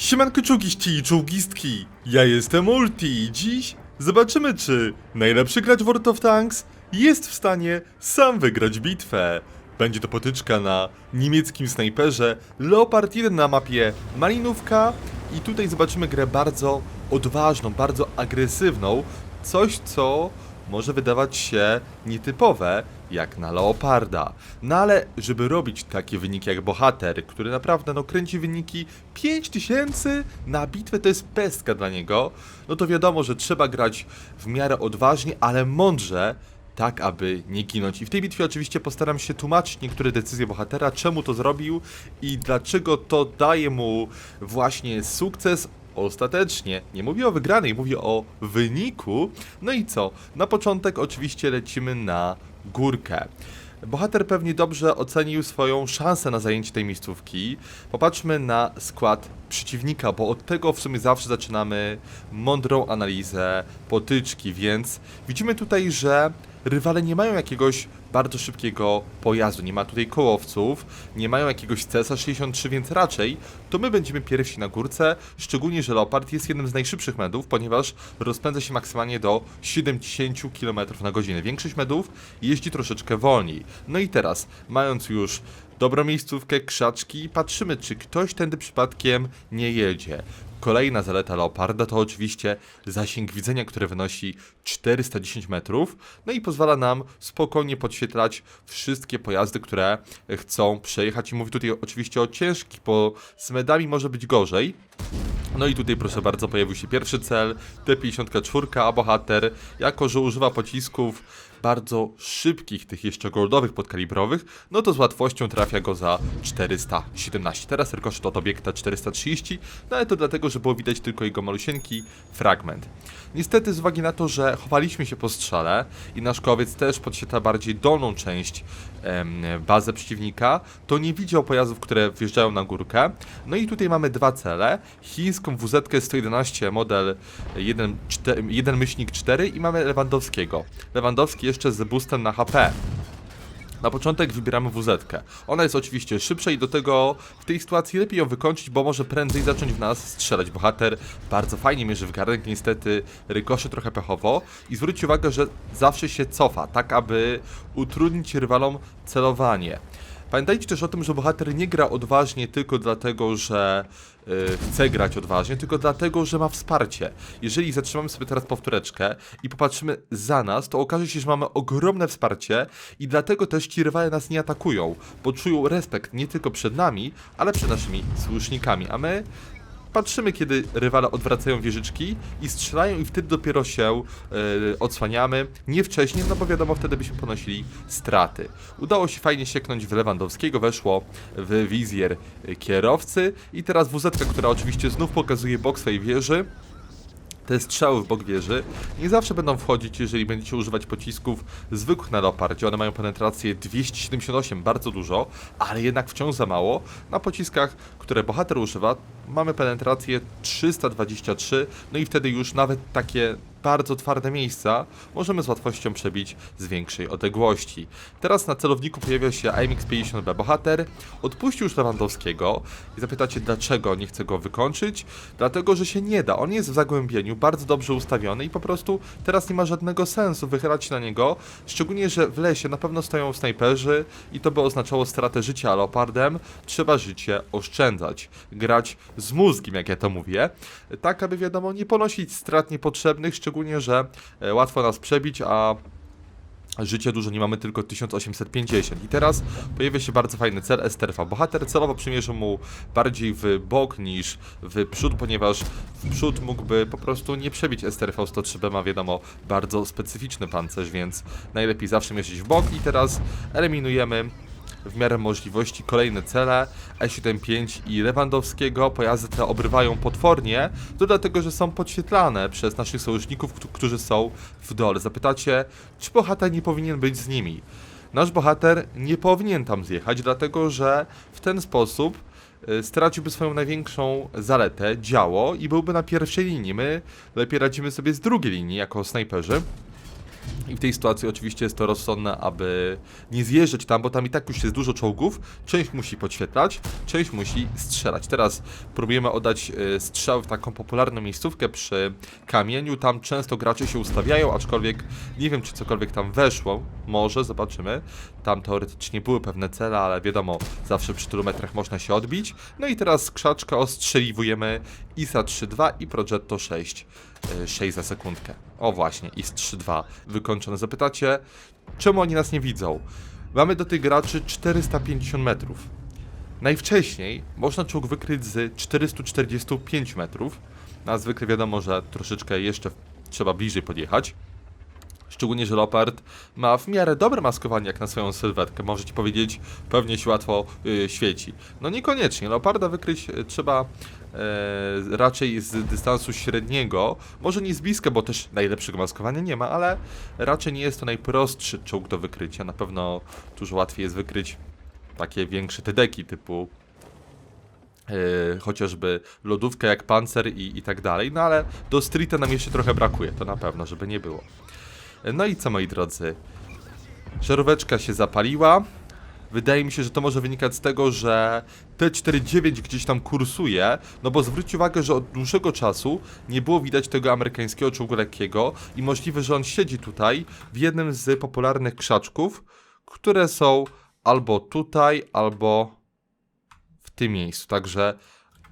Siemanko czołgiści i czołgistki, ja jestem Ulti i dziś zobaczymy czy najlepszy gracz World of Tanks jest w stanie sam wygrać bitwę. Będzie to potyczka na niemieckim snajperze, Leopard 1 na mapie Malinówka i tutaj zobaczymy grę bardzo odważną, bardzo agresywną, coś co może wydawać się nietypowe, jak na Leoparda. No ale, żeby robić takie wyniki jak bohater, który naprawdę no, kręci wyniki 5000 na bitwę, to jest pestka dla niego, no to wiadomo, że trzeba grać w miarę odważnie, ale mądrze, tak aby nie ginąć. I w tej bitwie oczywiście postaram się tłumaczyć niektóre decyzje bohatera, czemu to zrobił i dlaczego to daje mu właśnie sukces Ostatecznie, nie mówię o wygranej, mówię o wyniku. No i co? Na początek oczywiście lecimy na górkę. Bohater pewnie dobrze ocenił swoją szansę na zajęcie tej miejscówki. Popatrzmy na skład przeciwnika, bo od tego w sumie zawsze zaczynamy mądrą analizę potyczki, więc widzimy tutaj, że rywale nie mają jakiegoś bardzo szybkiego pojazdu, nie ma tutaj kołowców, nie mają jakiegoś CS-63, więc raczej to my będziemy pierwsi na górce, szczególnie, że Leopard jest jednym z najszybszych medów, ponieważ rozpędza się maksymalnie do 70 km na godzinę. Większość medów jeździ troszeczkę wolniej. No i teraz, mając już dobrą miejscówkę, krzaczki, patrzymy, czy ktoś tędy przypadkiem nie jedzie. Kolejna zaleta Leoparda to oczywiście zasięg widzenia, który wynosi 410 metrów, no i pozwala nam spokojnie podświetlać wszystkie pojazdy, które chcą przejechać. I mówię tutaj oczywiście o ciężkich, bo z medami może być gorzej. No i tutaj proszę bardzo pojawił się pierwszy cel, T-54, a bohater, jako że używa pocisków bardzo szybkich, tych jeszcze goldowych podkalibrowych, no to z łatwością trafia go za 417. Teraz rykoszet od obiekta 430, no ale to dlatego, że było widać tylko jego malusieńki fragment. Niestety z uwagi na to, że chowaliśmy się po strzale i nasz kowiec też podświetla bardziej dolną część em, bazę przeciwnika, to nie widział pojazdów, które wjeżdżają na górkę. No i tutaj mamy dwa cele. Chińską WZ-111 model 1, 4, 1 myślnik 4 i mamy Lewandowskiego. Lewandowski jeszcze z boostem na HP. Na początek wybieramy WZ. -kę. Ona jest oczywiście szybsza i do tego w tej sytuacji lepiej ją wykończyć, bo może prędzej zacząć w nas strzelać. Bohater bardzo fajnie mierzy w garnek, niestety rykoszy trochę pechowo. I zwróćcie uwagę, że zawsze się cofa, tak aby utrudnić rywalom celowanie. Pamiętajcie też o tym, że bohater nie gra odważnie tylko dlatego, że y, chce grać odważnie, tylko dlatego, że ma wsparcie. Jeżeli zatrzymamy sobie teraz powtóreczkę i popatrzymy za nas, to okaże się, że mamy ogromne wsparcie i dlatego też ci rywale nas nie atakują, bo czują respekt nie tylko przed nami, ale przed naszymi sojusznikami, a my patrzymy, kiedy rywale odwracają wieżyczki i strzelają i wtedy dopiero się e, odsłaniamy. Nie wcześniej, no bo wiadomo, wtedy byśmy ponosili straty. Udało się fajnie sieknąć w Lewandowskiego, weszło w wizjer kierowcy i teraz WZ, która oczywiście znów pokazuje bok swojej wieży. Te strzały w bok wieży nie zawsze będą wchodzić, jeżeli będziecie używać pocisków zwykłych na Leopardzie. One mają penetrację 278, bardzo dużo, ale jednak wciąż za mało. Na pociskach, które bohater używa, mamy penetrację 323, no i wtedy już nawet takie bardzo twarde miejsca możemy z łatwością przebić z większej odległości. Teraz na celowniku pojawia się AMX-50B bohater, odpuścił już Lewandowskiego i zapytacie dlaczego nie chce go wykończyć? Dlatego, że się nie da. On jest w zagłębieniu, bardzo dobrze ustawiony i po prostu teraz nie ma żadnego sensu wychylać na niego, szczególnie, że w lesie na pewno stoją snajperzy i to by oznaczało stratę życia, leopardem trzeba życie oszczędzać. Grać z mózgiem, jak ja to mówię, tak aby wiadomo, nie ponosić strat niepotrzebnych, szczególnie, że e, łatwo nas przebić, a Życie dużo nie mamy, tylko 1850. I teraz pojawia się bardzo fajny cel Esterfa. Bohater celowo przymierzył mu bardziej w bok niż w przód, ponieważ w przód mógłby po prostu nie przebić Esterfa 103B. Ma wiadomo bardzo specyficzny pancerz, więc najlepiej zawsze mierzyć w bok. I teraz eliminujemy w miarę możliwości kolejne cele E75 i Lewandowskiego. Pojazdy te obrywają potwornie, to dlatego, że są podświetlane przez naszych sojuszników, któ- którzy są w dole. Zapytacie, czy bohater nie powinien być z nimi? Nasz bohater nie powinien tam zjechać, dlatego że w ten sposób y, straciłby swoją największą zaletę, działo i byłby na pierwszej linii. My lepiej radzimy sobie z drugiej linii jako snajperzy. I w tej sytuacji oczywiście jest to rozsądne, aby nie zjeżdżać tam, bo tam i tak już jest dużo czołgów. Część musi podświetlać, część musi strzelać. Teraz próbujemy oddać e, strzał w taką popularną miejscówkę przy kamieniu. Tam często gracze się ustawiają, aczkolwiek nie wiem, czy cokolwiek tam weszło. Może, zobaczymy. Tam teoretycznie były pewne cele, ale wiadomo, zawsze przy tylu metrach można się odbić. No i teraz krzaczka ostrzeliwujemy ISA 3.2 i Progetto 6. e, 6 za sekundkę. O właśnie, IS 3.2 Zapytacie, czemu oni nas nie widzą? Mamy do tych graczy 450 metrów. Najwcześniej można czołg wykryć z 445 metrów, a zwykle wiadomo, że troszeczkę jeszcze trzeba bliżej podjechać. Szczególnie, że Leopard ma w miarę dobre maskowanie jak na swoją sylwetkę. Możecie powiedzieć, pewnie się łatwo y, świeci. No niekoniecznie. Leoparda wykryć y, trzeba e, raczej z dystansu średniego. Może nie z bliska, bo też najlepszego maskowania nie ma, ale raczej nie jest to najprostszy czołg do wykrycia. Na pewno dużo łatwiej jest wykryć takie większe TDki typu e, chociażby lodówkę jak pancer i, i tak dalej, no ale do streeta nam jeszcze trochę brakuje, to na pewno, żeby nie było. E, No i co moi drodzy, żaróweczka się zapaliła. Wydaje mi się, że to może wynikać z tego, że T-49 gdzieś tam kursuje, no bo zwróćcie uwagę, że od dłuższego czasu nie było widać tego amerykańskiego czołgu lekkiego i możliwe, że on siedzi tutaj w jednym z popularnych krzaczków, które są albo tutaj, albo w tym miejscu. Także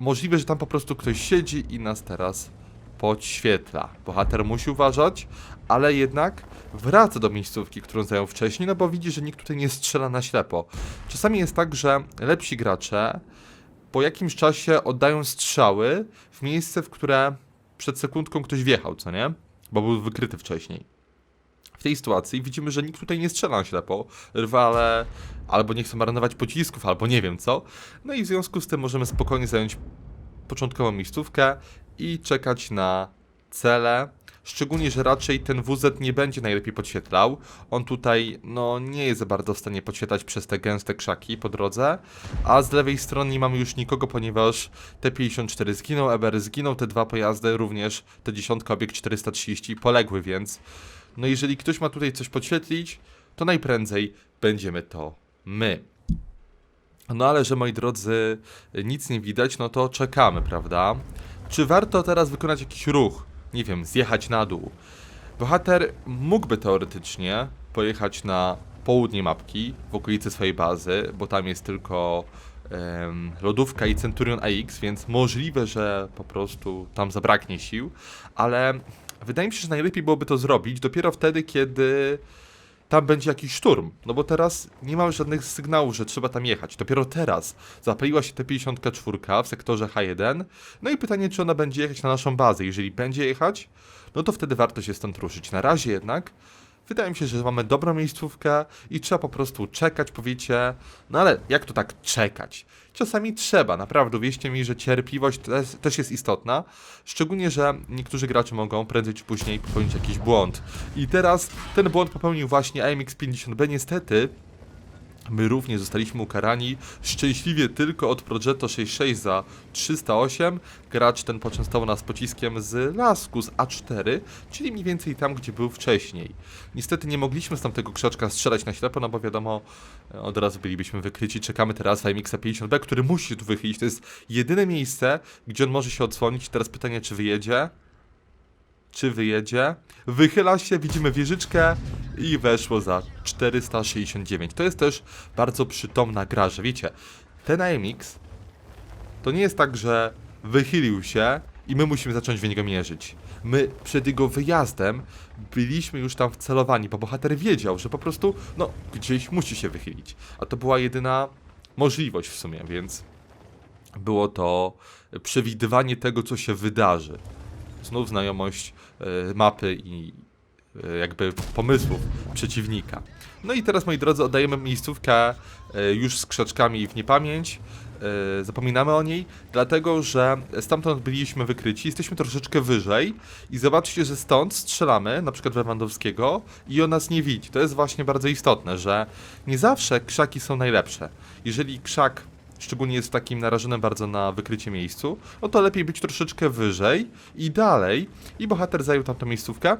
możliwe, że tam po prostu ktoś siedzi i nas teraz podświetla. Bohater musi uważać, ale jednak wraca do miejscówki, którą zajął wcześniej, no bo widzi, że nikt tutaj nie strzela na ślepo. Czasami jest tak, że lepsi gracze po jakimś czasie oddają strzały w miejsce, w które przed sekundką ktoś wjechał, co nie? Bo był wykryty wcześniej. W tej sytuacji widzimy, że nikt tutaj nie strzela na ślepo. Rywale albo nie chcą marnować pocisków, albo nie wiem co. No i w związku z tym możemy spokojnie zająć początkową miejscówkę i czekać na cele. Szczególnie, że raczej ten WZ nie będzie najlepiej podświetlał. On tutaj no, nie jest za bardzo w stanie podświetlać przez te gęste krzaki po drodze. A z lewej strony nie mamy już nikogo, ponieważ T54 zginął, EBR zginął, te dwa pojazdy również, te dziesiątka obiekt 430 poległy, więc no jeżeli ktoś ma tutaj coś podświetlić, to najprędzej będziemy to my. No ale że moi drodzy, nic nie widać, no to czekamy, prawda? Czy warto teraz wykonać jakiś ruch? Nie wiem, zjechać na dół. Bohater mógłby teoretycznie pojechać na południe mapki, w okolicy swojej bazy, bo tam jest tylko em, lodówka i Centurion AX, więc możliwe, że po prostu tam zabraknie sił, ale wydaje mi się, że najlepiej byłoby to zrobić dopiero wtedy, kiedy tam będzie jakiś szturm. No bo teraz nie mamy żadnych sygnałów, że trzeba tam jechać. Dopiero teraz zapaliła się T-54 w sektorze H1. No i pytanie, czy ona będzie jechać na naszą bazę. Jeżeli będzie jechać, no to wtedy warto się stąd ruszyć. Na razie jednak wydaje mi się, że mamy dobrą miejscówkę i trzeba po prostu czekać, powiecie. No ale jak to tak czekać? Czasami trzeba, naprawdę. Wierzcie mi, że cierpliwość też, też jest istotna. Szczególnie, że niektórzy gracze mogą prędzej czy później popełnić jakiś błąd. I teraz ten błąd popełnił właśnie AMX-50B. Niestety, my również zostaliśmy ukarani szczęśliwie tylko od Progetto 66 za 308. Gracz ten poczęstował nas pociskiem z lasku z A4, czyli mniej więcej tam, gdzie był wcześniej. Niestety nie mogliśmy z tamtego krzaczka strzelać na ślepo, no bo wiadomo, od razu bylibyśmy wykryci. Czekamy teraz w AMX-50B, który musi tu wychylić. To jest jedyne miejsce, gdzie on może się odsłonić. Teraz pytanie, czy wyjedzie? Czy wyjedzie. Wychyla się, widzimy wieżyczkę i weszło za 469. To jest też bardzo przytomna gra, że wiecie, ten AMX to nie jest tak, że wychylił się i my musimy zacząć w niego mierzyć. My przed jego wyjazdem byliśmy już tam wcelowani, bo bohater wiedział, że po prostu, no, gdzieś musi się wychylić. A to była jedyna możliwość w sumie, więc było to przewidywanie tego, co się wydarzy znów znajomość e, mapy i e, jakby pomysłów przeciwnika. No i teraz, moi drodzy, oddajemy miejscówkę e, już z krzaczkami w niepamięć. Zapominamy o niej, dlatego że stamtąd byliśmy wykryci, jesteśmy troszeczkę wyżej i zobaczcie, że stąd strzelamy, na przykład Lewandowskiego i on nas nie widzi. To jest właśnie bardzo istotne, że nie zawsze krzaki są najlepsze. Jeżeli krzak szczególnie jest takim narażonym bardzo na wykrycie miejscu, no to lepiej być troszeczkę wyżej i dalej. I bohater zajął tamtą miejscówkę.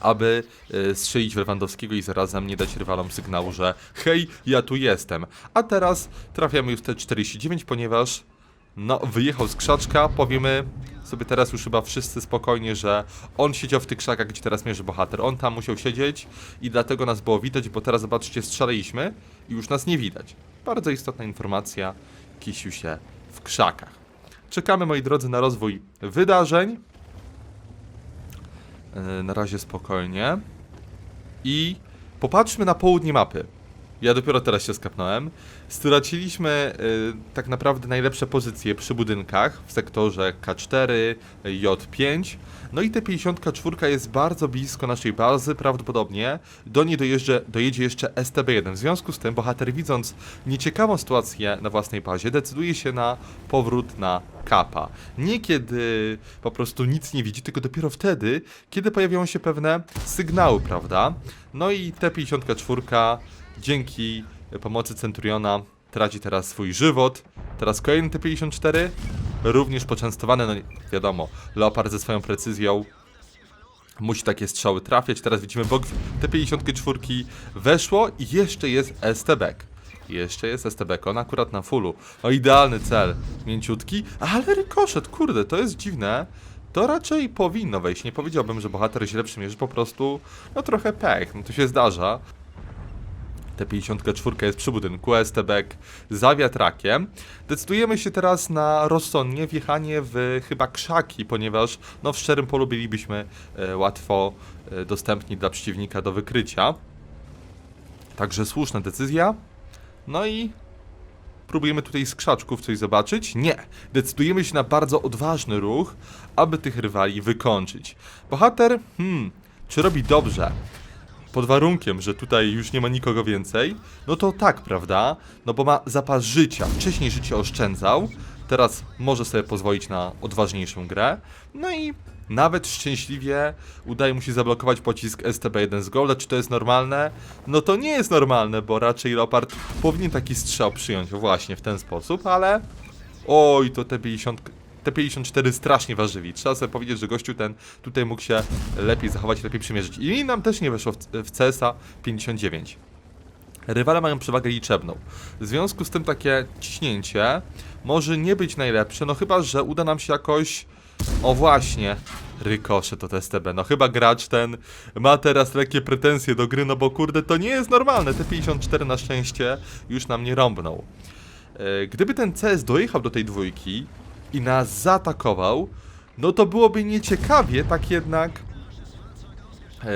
aby e, strzelić w Lewandowskiego i zarazem nie dać rywalom sygnału, że hej, ja tu jestem. A teraz trafiamy już te 49, ponieważ no, wyjechał z krzaczka, powiemy sobie teraz już chyba wszyscy spokojnie, że on siedział w tych krzakach, gdzie teraz mierzy bohater. On tam musiał siedzieć i dlatego nas było widać, bo teraz zobaczcie, strzelaliśmy i już nas nie widać. Bardzo istotna informacja, kisił się w krzakach. Czekamy, moi drodzy, na rozwój wydarzeń. Yy, Na razie spokojnie. I popatrzmy na południe mapy. Ja dopiero teraz się skapnąłem. Straciliśmy y, tak naprawdę najlepsze pozycje przy budynkach w sektorze K4, J5. No i te 54 jest bardzo blisko naszej bazy, prawdopodobnie do niej dojeżdża, dojedzie jeszcze STB1. W związku z tym bohater widząc nieciekawą sytuację na własnej bazie decyduje się na powrót na kapa. Nie kiedy po prostu nic nie widzi, tylko dopiero wtedy, kiedy pojawiają się pewne sygnały, prawda? No i T54 dzięki pomocy Centuriona traci teraz swój żywot. Teraz kolejny T54, również poczęstowany, no wiadomo, Leopard ze swoją precyzją musi takie strzały trafiać. Teraz widzimy bok T54 weszło i jeszcze jest STBek. Jeszcze jest STBek, on akurat na fullu. No idealny cel, mięciutki, ale rykoszet, kurde, to jest dziwne. To raczej powinno wejść. Nie powiedziałbym, że bohater źle przymierzy, po prostu, no trochę pech, no to się zdarza. T54 jest przy budynku, STBek za wiatrakiem. Decydujemy się teraz na rozsądnie wjechanie w chyba krzaki, ponieważ no w szczerym polu bylibyśmy e, łatwo e, dostępni dla przeciwnika do wykrycia. Także słuszna decyzja. No i próbujemy tutaj z krzaczków coś zobaczyć. Nie! Decydujemy się na bardzo odważny ruch, aby tych rywali wykończyć. Bohater, hmm, czy robi dobrze? pod warunkiem, że tutaj już nie ma nikogo więcej, no to tak, prawda? No bo ma zapas życia. Wcześniej życie oszczędzał, teraz może sobie pozwolić na odważniejszą grę. No i nawet szczęśliwie udaje mu się zablokować pocisk STB1 z gola. Czy to jest normalne? No to nie jest normalne, bo raczej Leopard powinien taki strzał przyjąć właśnie w ten sposób, ale... Oj, to T50 T54 strasznie warzywi. Trzeba sobie powiedzieć, że gościu ten tutaj mógł się lepiej zachować, lepiej przymierzyć. I nam też nie weszło w, CSA 59. Rywale mają przewagę liczebną. W związku z tym takie ciśnięcie może nie być najlepsze, no chyba, że uda nam się jakoś... O właśnie, rykosze to STB. No chyba gracz ten ma teraz lekkie pretensje do gry, no bo kurde, to nie jest normalne. Te 54 na szczęście już nam nie rąbnął. E, gdyby ten CS dojechał do tej dwójki i nas zaatakował, no to byłoby nieciekawie, tak jednak e,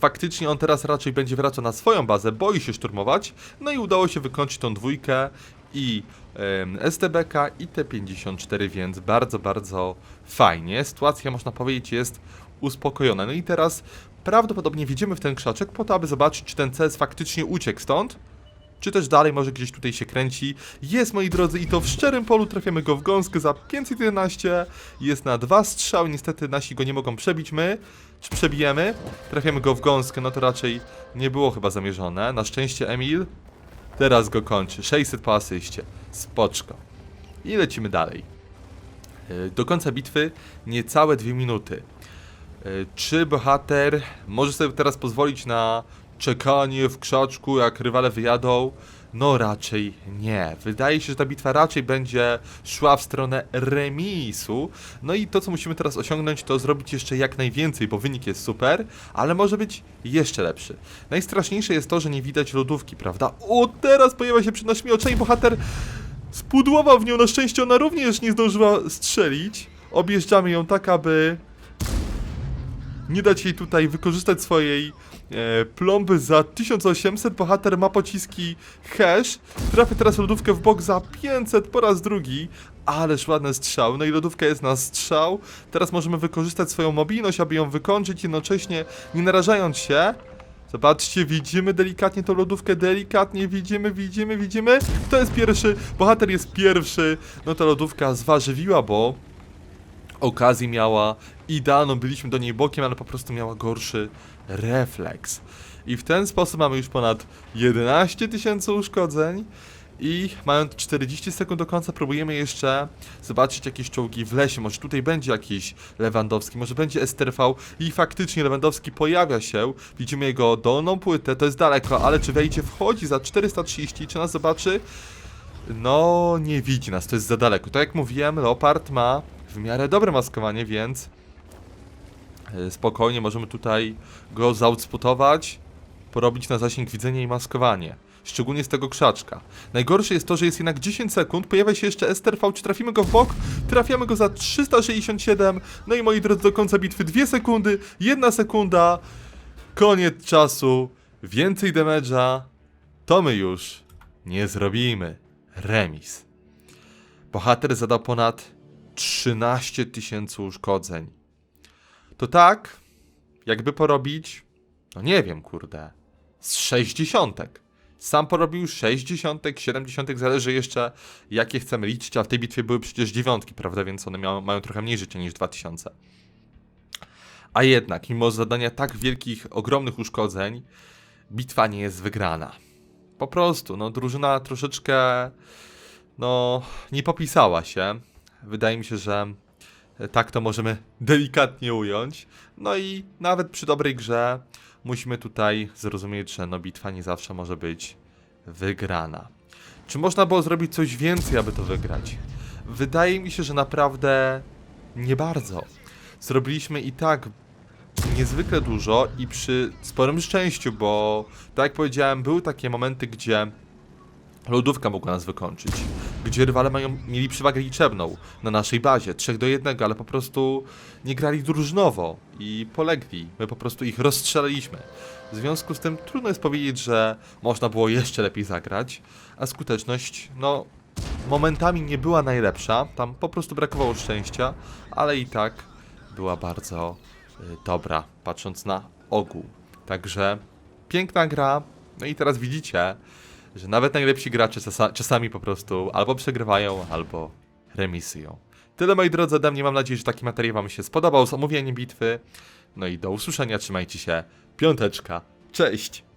faktycznie on teraz raczej będzie wracał na swoją bazę, boi się szturmować, no i udało się wykończyć tą dwójkę i em, STBK i T54, więc bardzo, bardzo fajnie. Sytuacja, można powiedzieć, jest uspokojona. No i teraz prawdopodobnie wjedziemy w ten krzaczek po to, aby zobaczyć, czy ten CS faktycznie uciekł stąd, czy też dalej może gdzieś tutaj się kręci. Jest, moi drodzy, i to w szczerym polu trafiamy go w gąskę za 511. Jest na dwa strzały, niestety nasi go nie mogą przebić my. Czy przebijemy? Trafiamy go w gąskę, no to raczej nie było chyba zamierzone. Na szczęście Emil teraz go kończy. 600 po asyście. Spoczko. I lecimy dalej. Yy, Do końca bitwy niecałe dwie minuty. Yy, Czy bohater może sobie teraz pozwolić na czekanie w krzaczku, jak rywale wyjadą? No raczej nie. Wydaje się, że ta bitwa raczej będzie szła w stronę remisu. No i to, co musimy teraz osiągnąć, to zrobić jeszcze jak najwięcej, bo wynik jest super, ale może być jeszcze lepszy. Najstraszniejsze jest to, że nie widać lodówki, prawda? O, teraz pojawia się przed naszymi oczami bohater. Spudłował w nią, na szczęście ona również nie zdążyła strzelić. Objeżdżamy ją tak, aby nie dać jej tutaj wykorzystać swojej plomby za 1800. Bohater ma pociski hash. Trafia teraz lodówkę w bok za 500 po raz drugi. Ależ ładny strzał. No i lodówka jest na strzał. Teraz możemy wykorzystać swoją mobilność, aby ją wykończyć, jednocześnie nie narażając się. Zobaczcie, widzimy delikatnie tą lodówkę, delikatnie widzimy, widzimy, widzimy. Kto jest pierwszy? Bohater jest pierwszy. No to lodówka zwarzywiła, bo okazji miała idealną, byliśmy do niej bokiem, ale po prostu miała gorszy refleks. I w ten sposób mamy już ponad 11 tysięcy uszkodzeń I mając 40 sekund do końca, próbujemy jeszcze zobaczyć jakieś czołgi w lesie. Może tutaj będzie jakiś Lewandowski, może będzie STRV i faktycznie Lewandowski pojawia się. Widzimy jego dolną płytę, to jest daleko, ale czy wejdzie, wchodzi za 430, czy nas zobaczy? No, nie widzi nas, to jest za daleko. Tak jak mówiłem, Leopard ma w miarę dobre maskowanie, więc e, spokojnie możemy tutaj go zaodspotować, porobić na zasięg widzenia i maskowanie. Szczególnie z tego krzaczka. Najgorsze jest to, że jest jednak 10 sekund, pojawia się jeszcze STRV, czy trafimy go w bok? Trafiamy go za 367, no i moi drodzy, do końca bitwy 2 sekundy, 1 sekunda, koniec czasu, więcej damage'a, to my już nie zrobimy. Remis. Bohater zadał ponad 13 tysięcy uszkodzeń. To tak, jakby porobić, no nie wiem, kurde, z 60. Sam porobił 60, 70, zależy jeszcze jakie chcemy liczyć, a w tej bitwie były przecież dziewiątki, prawda, więc one miały, mają trochę mniej życia niż 2000. A jednak, mimo zadania tak wielkich, ogromnych uszkodzeń, bitwa nie jest wygrana. Po prostu, no drużyna troszeczkę, no, nie popisała się. Wydaje mi się, że tak to możemy delikatnie ująć. No i nawet przy dobrej grze musimy tutaj zrozumieć, że no bitwa nie zawsze może być wygrana. Czy można było zrobić coś więcej, aby to wygrać? Wydaje mi się, że naprawdę nie bardzo. Zrobiliśmy i tak niezwykle dużo i przy sporym szczęściu, bo tak jak powiedziałem, były takie momenty, gdzie lodówka mogła nas wykończyć, gdzie rywale mają, mieli przewagę liczebną na naszej bazie, 3 do 1, ale po prostu nie grali drużynowo i polegli. My po prostu ich rozstrzelaliśmy. W związku z tym trudno jest powiedzieć, że można było jeszcze lepiej zagrać, a skuteczność, no, momentami nie była najlepsza, tam po prostu brakowało szczęścia, ale i tak była bardzo y, dobra, patrząc na ogół. Także piękna gra, no i teraz widzicie, że nawet najlepsi gracze czasa, czasami po prostu albo przegrywają, albo remisują. Tyle moi drodzy ode mnie, mam nadzieję, że taki materiał wam się spodobał z omówieniem bitwy. No i do usłyszenia, trzymajcie się, piąteczka, cześć!